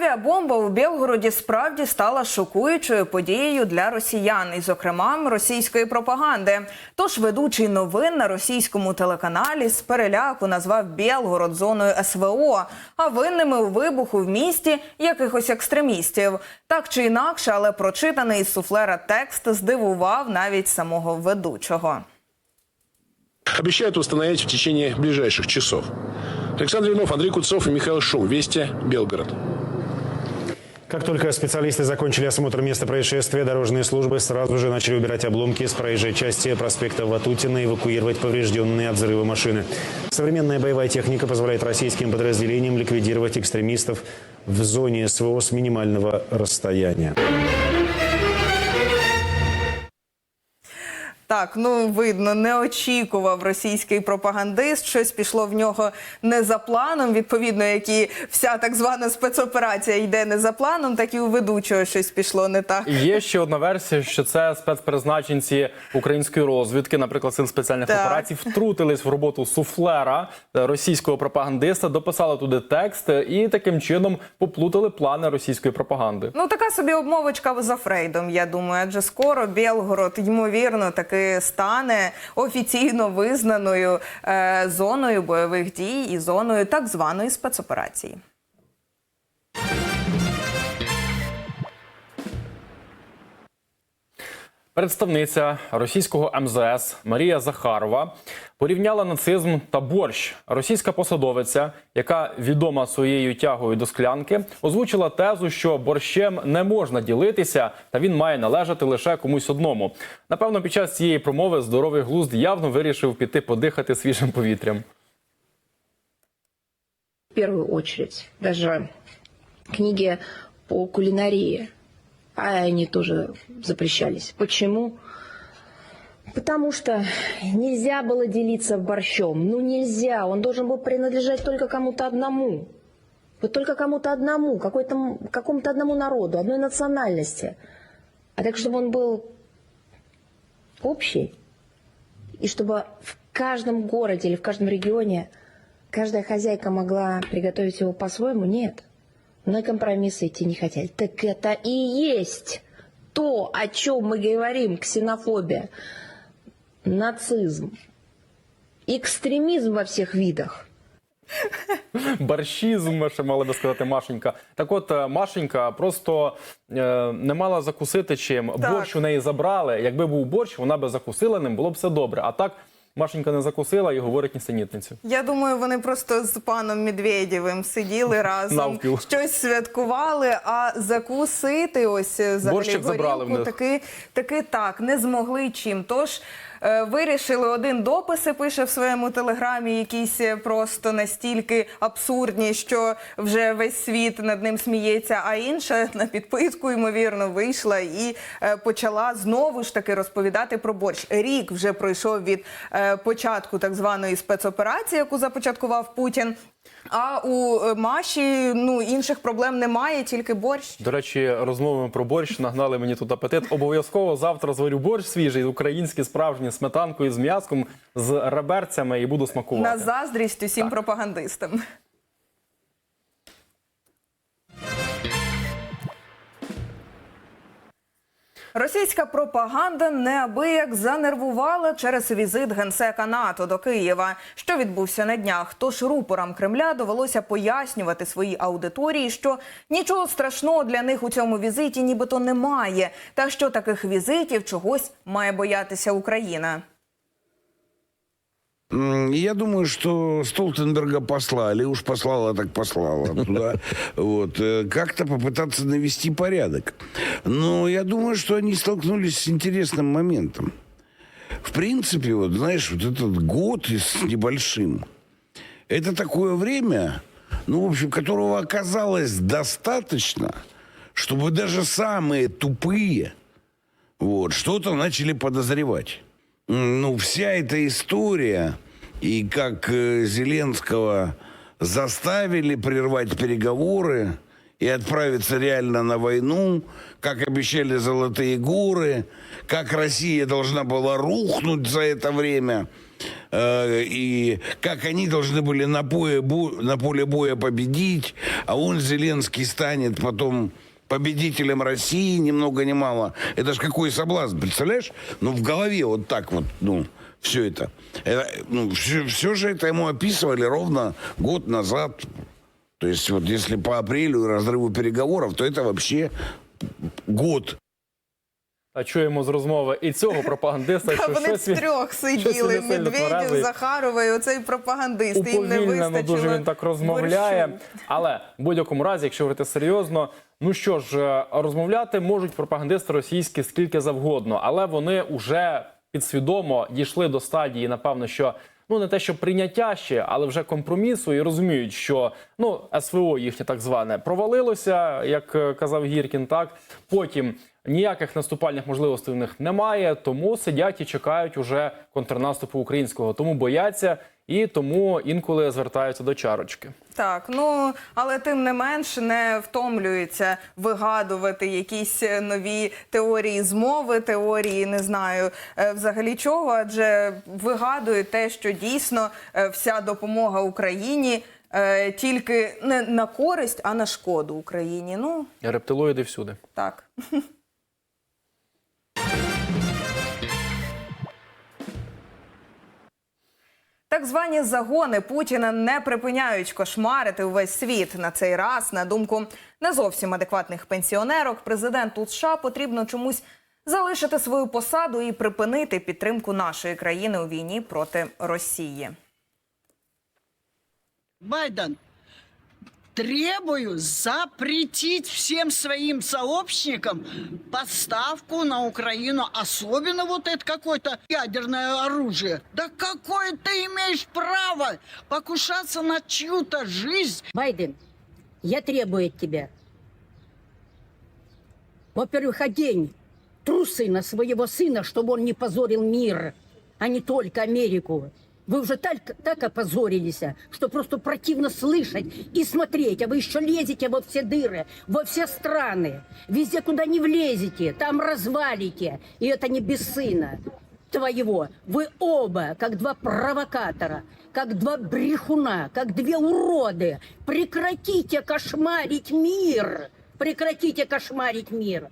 Авіабомба у Білгороді справді стала шокуючою подією для росіян, і, зокрема, російської пропаганди. Тож ведучий новин на російському телеканалі з переляку назвав Білгород зоною СВО, а винними у вибуху в місті якихось екстремістів. Так чи інакше, але прочитаний із суфлера текст здивував навіть самого ведучого. Обещают установить в течение ближайших часов. Александр Иванов, Андрей Куцов и Михаил Шум. Вести, Белгород. Как только специалисты закончили осмотр места происшествия, дорожные службы сразу же начали убирать обломки с проезжей части проспекта Ватутина и эвакуировать поврежденные от взрыва машины. Современная боевая техника позволяет российским подразделениям ликвидировать экстремистов в зоне СВО с минимального расстояния. Так, ну видно, не очікував російський пропагандист. Щось пішло в нього не за планом. Відповідно, як і вся так звана спецоперація йде не за планом, так і у ведучого щось пішло не так. Є ще одна версія, що це спецпризначенці української розвідки, наприклад, сил спеціальних Так. операцій, втрутились в роботу суфлера е, російського пропагандиста, дописали туди текст е, і таким чином поплутали плани російської пропаганди. Ну така собі обмовочка за Фрейдом. Я думаю, адже скоро Білгород ймовірно таки стане офіційно визнаною е, зоною бойових дій і зоною так званої спецоперації. Представниця російського МЗС Марія Захарова порівняла нацизм та борщ. Російська посадовиця, яка відома своєю тягою до склянки, озвучила тезу, що борщем не можна ділитися, та він має належати лише комусь одному. Напевно, під час цієї промови здоровий глузд явно вирішив піти подихати свіжим повітрям. в первую очередь. Даже книги по кулинарии, а они тоже запрещались. Почему? Потому что нельзя было делиться борщом. Ну нельзя, он должен был принадлежать только кому-то одному. Вот только кому-то одному, какому-то одному народу, одной национальности. А так, чтобы он был общий, и чтобы в каждом городе или в каждом регионе каждая хозяйка могла приготовить его по-своему, нет. На компромиссы идти не хотели. Так это и есть то, о чем мы говорим, ксенофобия, нацизм, экстремизм во всех видах. Барщізм, ще мала би сказати Машенька. Так от е, Машенька просто е, не мала закусити чим. Так. Борщ у неї забрали. Якби був борщ, вона би закусила ним, було б все добре. А так Машенька не закусила і говорить нісенітницю. Я думаю, вони просто з паном Медведєвим сиділи разом, Навпіл. щось святкували, а закусити ось за взагалі Борщик забрали в горілку них. таки, таки так, не змогли чим. Тож е, вирішили один допис пише в своєму телеграмі, якісь е, просто настільки абсурдні, що вже весь світ над ним сміється. А інша на підписку, ймовірно, вийшла і е, почала знову ж таки розповідати про борщ. Рік вже пройшов від е, початку так званої спецоперації, яку започаткував Путін. А у е, Маші ну інших проблем немає, тільки борщ. До речі, розмовами про борщ нагнали мені тут апетит. Обов'язково завтра зварю борщ свіжий, український, справжній, сметанкою, з м'язком, з реберцями і буду смакувати. На заздрість усім пропагандистам. Російська пропаганда неабияк занервувала через візит генсека НАТО до Києва, що відбувся на днях. Тож рупорам Кремля довелося пояснювати своїй аудиторії, що нічого страшного для них у цьому візиті нібито немає, та що таких візитів чогось має боятися Україна. Я думаю, что Столтенберга послали, уж послала так послала туда, вот, э, как-то попытаться навести порядок. Но я думаю, что они столкнулись с интересным моментом. В принципе, вот, знаешь, вот этот год с небольшим, это такое время, ну, в общем, которого оказалось достаточно, чтобы даже самые тупые вот, что-то начали подозревать. Ну, вся эта история, и как э, Зеленского заставили прервать переговоры, и отправиться реально на войну, как обещали золотые горы, как Россия должна была рухнуть за это время, э, и как они должны были на, бо- на поле боя победить, а он, Зеленский, станет потом победителем России, ни много ни мало. Это ж какой соблазн, представляешь? Ну, в голове вот так вот, ну, все это. Это, ну, все, все же это ему описывали ровно год назад. То есть вот если по апрелю разрыву переговоров, то это вообще год. А чуємо з розмови і цього пропагандиста, Та що вони щось він- втрьох сиділи. Медведів, Захарова і оцей пропагандист. Їм не вистачило дуже він так розмовляє. борщу. Але в будь-якому разі, якщо говорити серйозно, ну що ж, е, розмовляти можуть пропагандисти російські скільки завгодно, але вони вже підсвідомо дійшли до стадії, напевно, що. Ну, не те, що прийняття ще, але вже компромісу, і розуміють, що ну СВО їхнє так зване провалилося, як е, казав Гіркін. Так потім ніяких наступальних можливостей в них немає, тому сидять і чекають уже контрнаступу українського, тому бояться і тому інколи звертаються до чарочки. Так, ну але тим не менш не втомлюються вигадувати якісь е, нові теорії змови, теорії не знаю е, взагалі чого, адже вигадують те, що дійсно е, вся допомога Україні тільки не на користь, а на шкоду Україні. Ну Рептилоїди всюди. так. Так звані загони Путіна не припиняють кошмарити увесь світ. На цей раз, на думку не зовсім адекватних пенсіонерок, президенту США потрібно чомусь залишити свою посаду і припинити підтримку нашої країни у війні проти Росії. Байден, требую запретить всем своим сообщникам поставку на Украину, особенно вот это какое-то ядерное оружие. Да какое ты имеешь право покушаться на чью-то жизнь? Байден, я требую от тебя. Во-первых, одень трусы на своего сына, чтобы он не позорил мир, а не только Америку. Вы уже так, так опозорились, что просто противно слышать и смотреть, а вы еще лезете во все дыры, во все страны. Везде, куда не влезете, там развалите. И это не без сына твоего. Вы оба, как два провокатора, как два брехуна, как две уроды. Прекратите кошмарить мир! Прекратите кошмарить мир!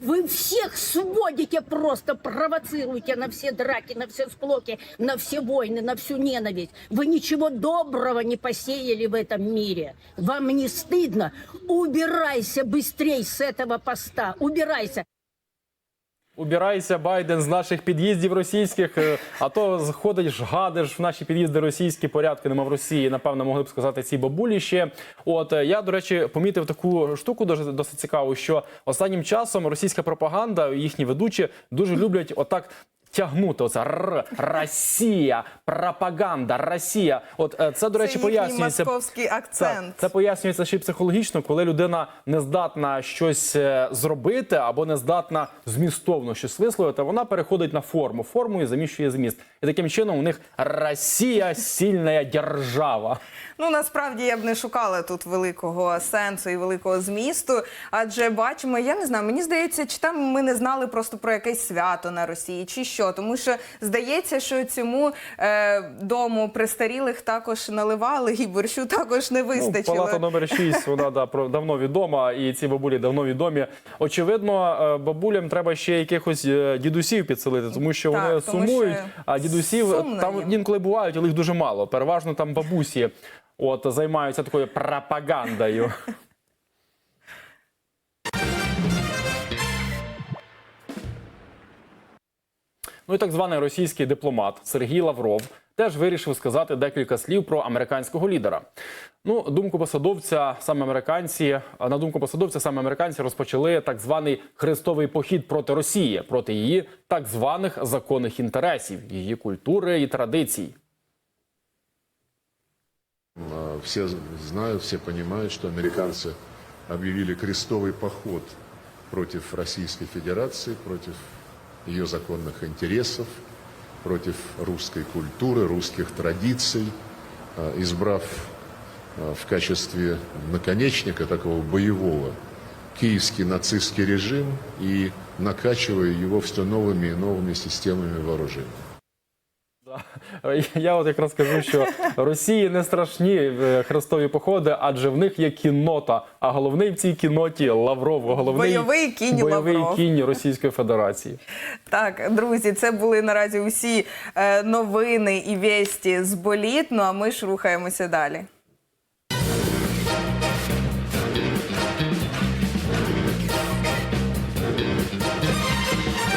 Вы всех сводите просто, провоцируете на все драки, на все склоки, на все войны, на всю ненависть. Вы ничего доброго не посеяли в этом мире. Вам не стыдно? Убирайся быстрей с этого поста. Убирайся. Убирайся, Байден, з наших під'їздів російських, е, а то ходиш, гадиш в наші під'їзди російські порядки нема в Росії. Напевно, могли б сказати ці бабулі ще. От е, я, до речі, помітив таку штуку дуже досить цікаву, що останнім часом російська пропаганда, їхні ведучі дуже люблять отак. Тягнути оце Р, Росія, пропаганда, Росія. От е, це, до речі, їхній пояснюється. московський акцент. Це, це пояснюється ще й психологічно, коли людина не здатна щось е, зробити або не здатна змістовно щось висловити, вона переходить на форму. Форму і заміщує зміст. І таким чином у них Росія сильна держава. Ну насправді я б не шукала тут великого сенсу і великого змісту, адже бачимо, я не знаю, мені здається, чи там ми не знали просто про якесь свято на Росії, чи що. Тому що здається, що цьому е, дому престарілих також наливали, і борщу також не Ну, палата номер 6, вона да, про- давно відома, і ці бабулі давно відомі. Очевидно, е, бабулям треба ще якихось е, дідусів підселити, тому що Так, вони тому сумують, що а дідусів сумно там інколи бувають, але їх дуже мало. Переважно там бабусі от, займаються такою пропагандою. Ну і так званий російський дипломат Сергій Лавров теж вирішив сказати декілька слів про американського лідера. Ну, думку посадовця, саме американці, а на думку посадовця, саме американці розпочали так званий хрестовий похід проти Росії, проти її так званих законних інтересів, її культури і традицій. А, Все знают, все понимают, что американцы объявили крестовый поход против Российской Федерации, против ее законных интересов, против русской культуры, русских традиций, а, избрав э, в качестве наконечника такого боевого киевский нацистский режим и накачивая его все новыми и новыми системами вооружения. Я от якраз кажу, що Росії не страшні е, хрестові походи, адже в них є кіннота. А головний в цій кінноті Лавров, головний Бойовий кінь бойовий Лавров. кінь Російської Федерації. Так, друзі, це були наразі усі е, новини і вісті з боліт. Ну а ми ж рухаємося далі.